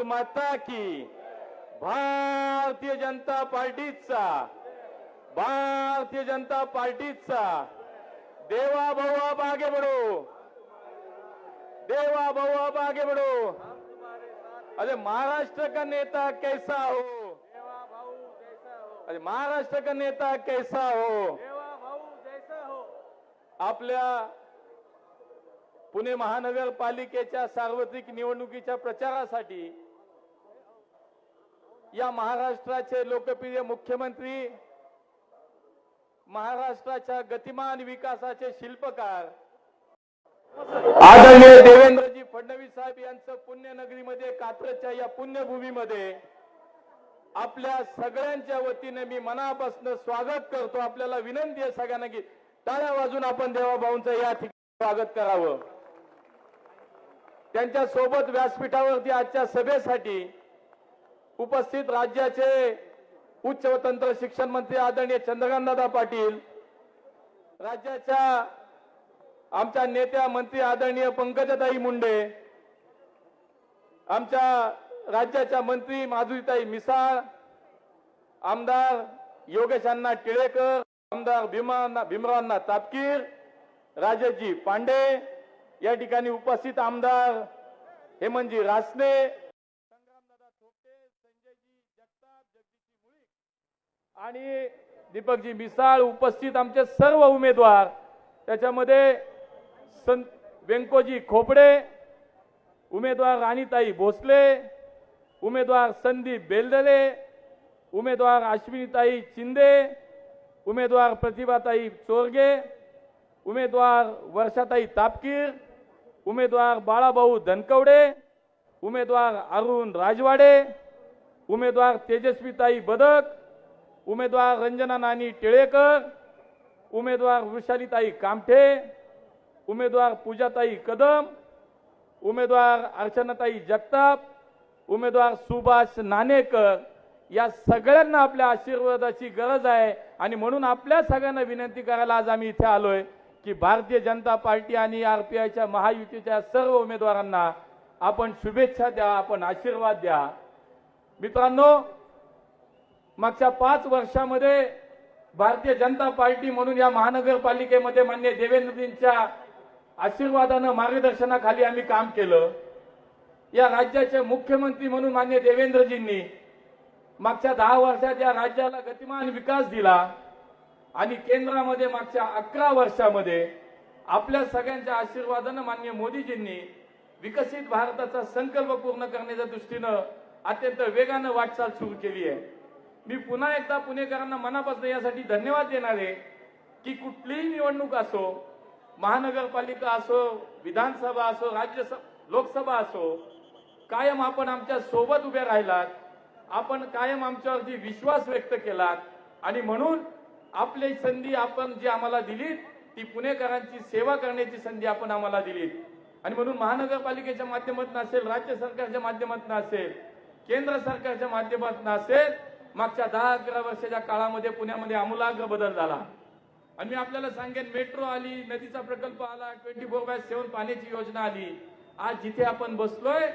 भारत माता की। भारतीय जनता पार्टीचा। भारतीय जनता पार्टीचा। देवा भाऊ अब आगे बढ़ो देवा भाऊ अब आगे बढ़ो अरे महाराष्ट्र का नेता कैसा हो? हो। अरे महाराष्ट्र का नेता कैसा हो? हो। आपल्या पुणे महानगरपालिकेच्या सार्वत्रिक निवडणुकीच्या प्रचारासाठी या महाराष्ट्राचे लोकप्रिय मुख्यमंत्री महाराष्ट्राच्या गतिमान विकासाचे शिल्पकार आदरणीय देवेंद्रजी फडणवीस साहेब यांचं पुण्यनगरीमध्ये कात्रच्या या पुण्यभूमीमध्ये आपल्या सगळ्यांच्या वतीने मी मनापासून स्वागत करतो. आपल्याला विनंती आहे सगळ्यांना की टाळ्या वाजून आपण देवाभाऊंचं या ठिकाणी स्वागत करावं. त्यांच्यासोबत व्यासपीठावरती आजच्या सभेसाठी उपस्थित राज्याचे उच्च व तंत्र शिक्षण मंत्री आदरणीय चंद्रकांतदादा पाटील राज्याच्या आमच्या नेत्या मंत्री आदरणीय पंकजाताई मुंडे आमच्या राज्याच्या मंत्री माधुरीताई मिसाळ आमदार योगेश अण्णा टिळेकर आमदार भीमा भीमरावांना तापकीर राजाजी पांडे या ठिकाणी उपस्थित आमदार हेमंतजी रासने आणि दीपकजी मिसाळ उपस्थित आमचे सर्व उमेदवार. त्याच्यामध्ये सं व्यंकोजी खोपडे उमेदवार राणीताई भोसले उमेदवार संदीप बेलदले उमेदवार अश्विनीताई चिंदे उमेदवार प्रतिभाताई चोरगे उमेदवार वर्षाताई तापकीर उमेदवार बाळाभाऊ धनकवडे उमेदवार अरुण राजवाडे उमेदवार तेजस्वीताई बदक उमेदवार रंजना नानी टिळेकर उमेदवार वृषालीताई कामठे उमेदवार पूजाताई कदम उमेदवार अर्चनाताई जगताप उमेदवार सुभाष नाणेकर या सगळ्यांना आपल्या आशीर्वादाची गरज आहे. आणि म्हणून आपल्या सगळ्यांना विनंती करायला आज आम्ही इथे आलोय की भारतीय जनता पार्टी आणि आर पी आयच्या महायुतीच्या सर्व उमेदवारांना आपण शुभेच्छा द्या आपण आशीर्वाद द्या. मित्रांनो मागच्या पाच वर्षामध्ये भारतीय जनता पार्टी म्हणून या महानगरपालिकेमध्ये मान्य देवेंद्रजींच्या आशीर्वादानं मार्गदर्शनाखाली आम्ही काम केलं. या राज्याचे मुख्यमंत्री म्हणून मान्य देवेंद्रजींनी मागच्या दहा वर्षात या राज्याला गतिमान विकास दिला आणि केंद्रामध्ये मागच्या अकरा वर्षामध्ये आपल्या सगळ्यांच्या आशीर्वादानं मान्य मोदीजींनी विकसित भारताचा संकल्प पूर्ण करण्याच्या दृष्टीनं अत्यंत वेगानं वाटचाल सुरू केली आहे. मी पुन्हा एकदा पुणेकरांना मनापासून यासाठी धन्यवाद देणार आहे की कुठलीही निवडणूक असो महानगरपालिका असो विधानसभा असो राज्यसभा लोकसभा असो कायम आपण आमच्यासोबत उभे राहिलात आपण कायम आमच्यावरती विश्वास व्यक्त केलात आणि म्हणून आपली संधी आपण जी आम्हाला दिलीत ती पुणेकरांची सेवा करण्याची संधी आपण आम्हाला दिलीत. आणि म्हणून महानगरपालिकेच्या माध्यमातून असेल राज्य सरकारच्या माध्यमातून असेल केंद्र सरकारच्या माध्यमातून असेल मागच्या दहा अकरा वर्षाच्या काळामध्ये पुण्यामध्ये आमूलाग्र बदल झाला. आणि मी आपल्याला सांगेन मेट्रो आली नदीचा प्रकल्प आला ट्वेंटी फोर बाय सेव्हन पाण्याची योजना आली. आज जिथे आपण बसलोय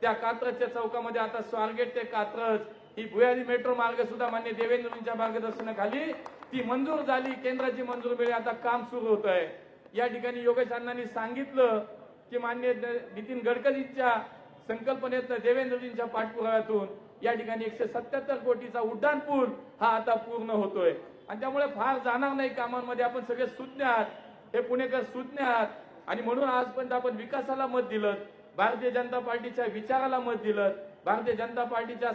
त्या कात्रजच्या चौकामध्ये आता स्वारगेट ते कात्रज ही भुयारी मेट्रो मार्ग सुद्धा मान्य देवेंद्रजींच्या मार्गदर्शनाखाली ती मंजूर झाली. केंद्राची मंजूर मिळेल आता काम सुरू होत आहे या ठिकाणी योगेश अण्णांनी सांगितलं की मान्य नितीन गडकरींच्या संकल्पनेतनं देवेंद्रजींच्या पाठपुराव्यातून या ठिकाणी एकशे सत्याहत्तर कोटीचा उड्डाण पूल हा आता पूर्ण होतोय. आणि त्यामुळे फार जाणार नाही कामांमध्ये. आपण सगळे सुज्ञ आहात. हे पुणेकर सुज्ञ आहात. आणि म्हणून आजपर्यंत आपण विकासाला मत दिलं. भारतीय जनता पार्टीच्या विचाराला मत दिलं. भारतीय जनता पार्टीच्या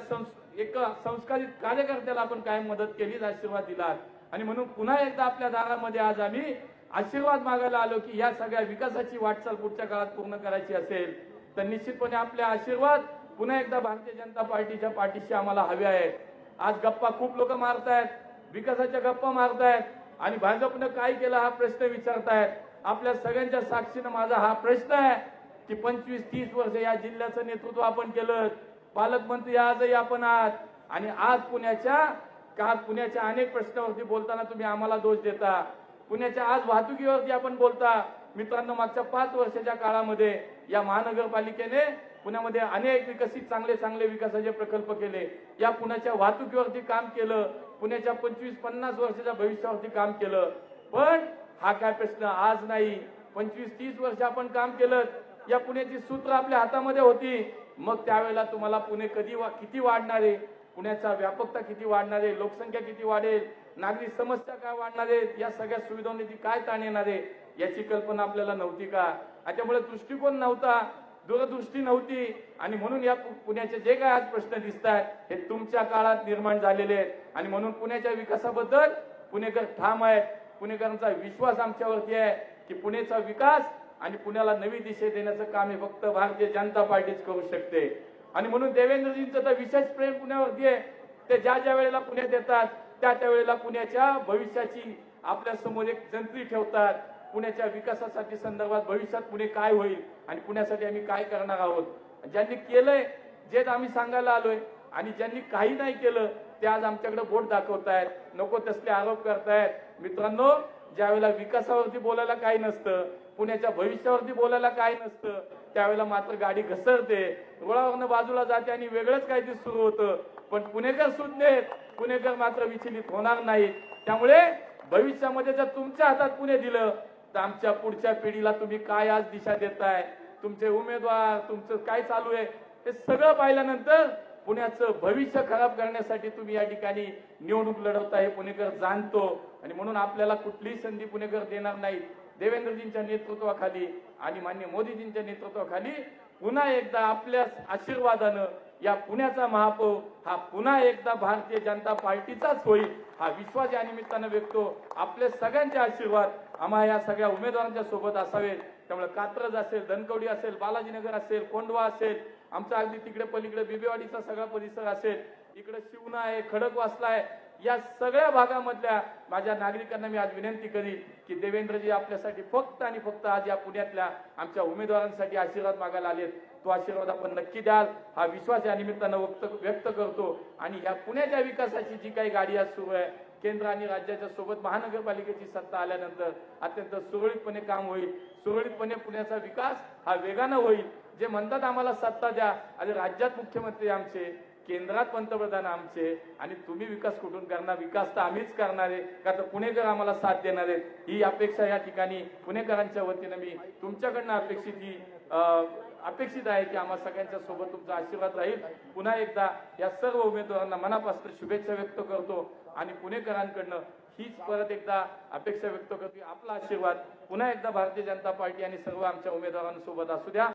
एक संस्कारित कार्यकर्त्याला आपण कायम मदत केलीच आशीर्वाद दिलात आणि म्हणून पुन्हा एकदा आपल्या दारामध्ये आज आम्ही आशीर्वाद मागायला आलो की या सगळ्या विकासाची वाटचाल पुढच्या काळात पूर्ण करायची असेल तर निश्चितपणे आपले आशीर्वाद पुन्हा एकदा भारतीय जनता पार्टीच्या पाठीशी आम्हाला हवे आहेत. आज गप्पा खूप लोक मारतायत विकासाच्या गप्पा मारतायत आणि भाजपनं काय केलं हा प्रश्न विचारतायत. आपल्या सगळ्यांच्या साक्षीनं माझा हा प्रश्न आहे की पंचवीस तीस वर्ष या जिल्ह्याचं नेतृत्व आपण केलं. पालकमंत्री आजही आपण आहात आणि आज पुण्याच्या का पुण्याच्या अनेक प्रश्नावरती बोलताना तुम्ही आम्हाला दोष देता. पुण्याच्या आज वाहतुकीवरती आपण बोलता. मित्रांनो मागच्या पाच वर्षाच्या काळामध्ये या महानगरपालिकेने पुण्यामध्ये अनेक विकसित चांगले चांगले विकासाचे प्रकल्प केले. या पुण्याच्या वाहतुकीवरती काम केलं. पुण्याच्या पंचवीस पन्नास वर्षाच्या भविष्यावरती काम केलं. पण हा काय प्रश्न आज नाही. पंचवीस तीस वर्ष आपण काम केलं या पुण्याची सूत्र आपल्या हातामध्ये होती. मग त्यावेळेला तुम्हाला पुणे कधी वा किती वाढणार? आहे पुण्याचा व्यापकता किती वाढणार? आहे लोकसंख्या किती वाढेल? नागरिक समस्या काय वाढणार आहेत? या सगळ्या सुविधांनी ती काय ताण येणार आहे? याची कल्पना आपल्याला नव्हती का? त्याच्यामुळे त्यामुळे दृष्टिकोन नव्हता. दूरदृष्टी नव्हती. आणि म्हणून या पु- पुण्याचे जे काय आज प्रश्न दिसत आहेत हे तुमच्या काळात निर्माण झालेले आहेत. आणि म्हणून पुण्याच्या विकासाबद्दल पुणेकर ठाम आहेत. पुणेकरांचा विश्वास आमच्यावरती आहे की पुणेचा विकास आणि पुण्याला नवी दिशा देण्याचं काम हे फक्त भारतीय जनता पार्टीच करू शकते. आणि म्हणून देवेंद्रजींचं तर विशेष प्रेम पुण्यावरती आहे. ते ज्या ज्या वेळेला पुण्यात येतात त्या त्या वेळेला पुण्याच्या भविष्याची आपल्यासमोर एक जंत्री ठेवतात. पुण्याच्या विकासासाठी संदर्भात भविष्यात पुणे काय होईल आणि पुण्यासाठी आम्ही काय करणार आहोत? ज्यांनी केलंय जे आम्ही सांगायला आलोय आणि ज्यांनी काही नाही केलं ते आज आमच्याकडे बोट दाखवतायत नको तसले आरोप करतायत. मित्रांनो ज्यावेळेला विकासावरती बोलायला काही नसतं पुण्याच्या भविष्यावरती बोलायला काही नसतं त्यावेळेला मात्र गाडी घसरते रुळावरनं बाजूला जाते आणि वेगळंच काहीतरी सुरू होतं. पण पुणेकर सुज्ञेत पुणेकर मात्र विचलित होणार नाहीत. त्यामुळे भविष्यामध्ये जर तुमच्या हातात पुणे दिलं तर आमच्या पुढच्या पिढीला तुम्ही काय आज दिशा देताय? तुमचे उमेदवार तुमचं काय चालू आहे? हे सगळं पाहिल्यानंतर पुण्याचं भविष्य खराब करण्यासाठी तुम्ही या ठिकाणी निवडणूक लढवता हे पुणेकर जाणतो. आणि म्हणून आपल्याला कुठलीही संधी पुणेकर देणार नाहीत. देवेंद्रजींच्या नेतृत्वाखाली आणि मान्य मोदीजींच्या नेतृत्वाखाली पुन्हा एकदा आपल्या आशीर्वादानं या पुण्याचा महापौर हा पुन्हा एकदा भारतीय जनता पार्टीचाच होईल हा विश्वास या निमित्तानं व्यक्तो आपले सगळ्यांचे आशीर्वाद आम्हा या सगळ्या उमेदवारांच्या सोबत असावेत. त्यामुळे कात्रज असेल धनकवडी असेल बालाजीनगर असेल कोंडवा असेल आमचा अगदी तिकडे पलीकडे बिबेवाडीचा सगळा परिसर असेल. इकडे शिवना आहे खडकवासला आहे. या सगळ्या भागामधल्या माझ्या नागरिकांना मी आज विनंती करीन की देवेंद्रजी आपल्यासाठी फक्त आणि फक्त आज या पुण्यातल्या आमच्या उमेदवारांसाठी आशीर्वाद मागायला आलेत. तो आशीर्वाद आपण नक्की द्याल. हा विश्वास या निमित्तानं व्यक्त व्यक्त करतो. आणि या पुण्याच्या विकासाची जी काही गाडी आज सुरू आहे केंद्र आणि राज्याच्या सोबत महानगरपालिकेची सत्ता आल्यानंतर अत्यंत सुरळीतपणे काम होईल. सुरळीतपणे पुण्याचा विकास हा वेगानं होईल. जे म्हणतात आम्हाला सत्ता द्या आणि राज्यात मुख्यमंत्री आमचे केंद्रात पंतप्रधान आमचे आणि तुम्ही विकास कुठून करणार? विकास तर आम्हीच करणार आहे. का तर पुणेकर आम्हाला साथ देणार आहेत? ही अपेक्षा या ठिकाणी पुणेकरांच्या वतीनं मी तुमच्याकडनं अपेक्षित ही अपेक्षित आहे की आम्हा सगळ्यांच्या सोबत तुमचा आशीर्वाद राहील. पुन्हा एकदा या सर्व उमेदवारांना मनापासून शुभेच्छा व्यक्त करतो आणि पुणेकरांकडनं हीच परत एकदा अपेक्षा व्यक्त करतो आपला आशीर्वाद. पुन्हा एकदा भारतीय जनता पार्टी आणि सर्व आमच्या उमेदवारांसोबत असू द्या.